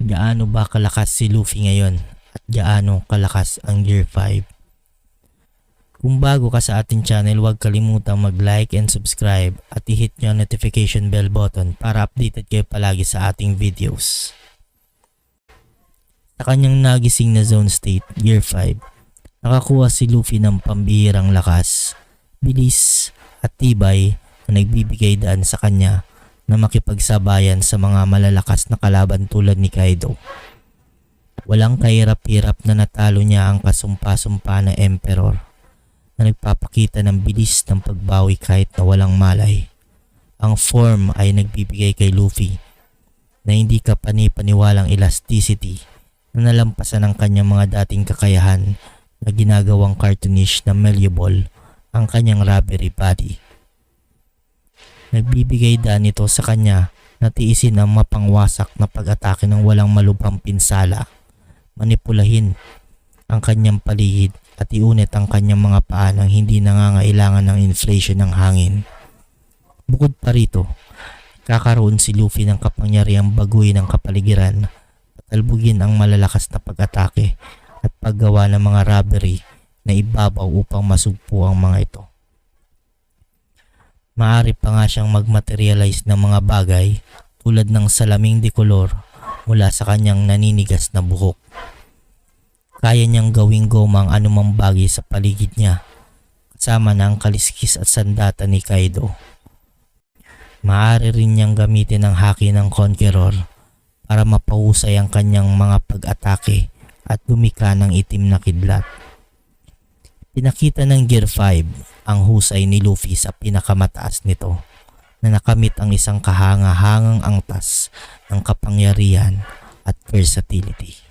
Gaano ba kalakas si Luffy ngayon at gaano kalakas ang Gear 5? Kung bago ka sa ating channel, huwag kalimutang mag-like and subscribe at i-hit nyo ang notification bell button para updated kayo palagi sa ating videos. Sa kanyang nagising na zone state, Gear 5, nakakuha si Luffy ng pambihirang lakas, bilis at tibay na nagbibigay daan sa kanya na makipagsabayan sa mga malalakas na kalaban tulad ni Kaido. Walang kahirap-hirap na natalo niya ang kasumpa-sumpa na Emperor na nagpapakita ng bilis ng pagbawi kahit na walang malay. Ang form ay nagbibigay kay Luffy na hindi ka panipaniwalang elasticity na nalampasan ang kanyang mga dating kakayahan na ginagawang cartoonish na malleable ang kanyang rubbery body. Nagbibigay daan ito sa kanya na tiisin ang mapangwasak na pag-atake ng walang malubhang pinsala, manipulahin ang kanyang paligid at iunit ang kanyang mga paa nang hindi nangangailangan ng inflation ng hangin. Bukod pa rito, kakaroon si Luffy ng kapangyarihang baguhin ang kapaligiran at albugin ang malalakas na pag-atake at paggawa ng mga robbery na ibabaw upang masugpo ang mga ito. Maari pa nga siyang magmaterialize ng mga bagay tulad ng salaming dekolor mula sa kanyang naninigas na buhok. Kaya niyang gawing goma ang anumang bagay sa paligid niya kasama na ang kaliskis at sandata ni Kaido. Maaari rin niyang gamitin ang haki ng Conqueror para mapahusay ang kanyang mga pag-atake at lumika ng itim na kidlat. Pinakita ng Gear 5 ang husay ni Luffy sa pinakamataas nito na nakamit ang isang kahanga-hangang angtas ng kapangyarihan at versatility.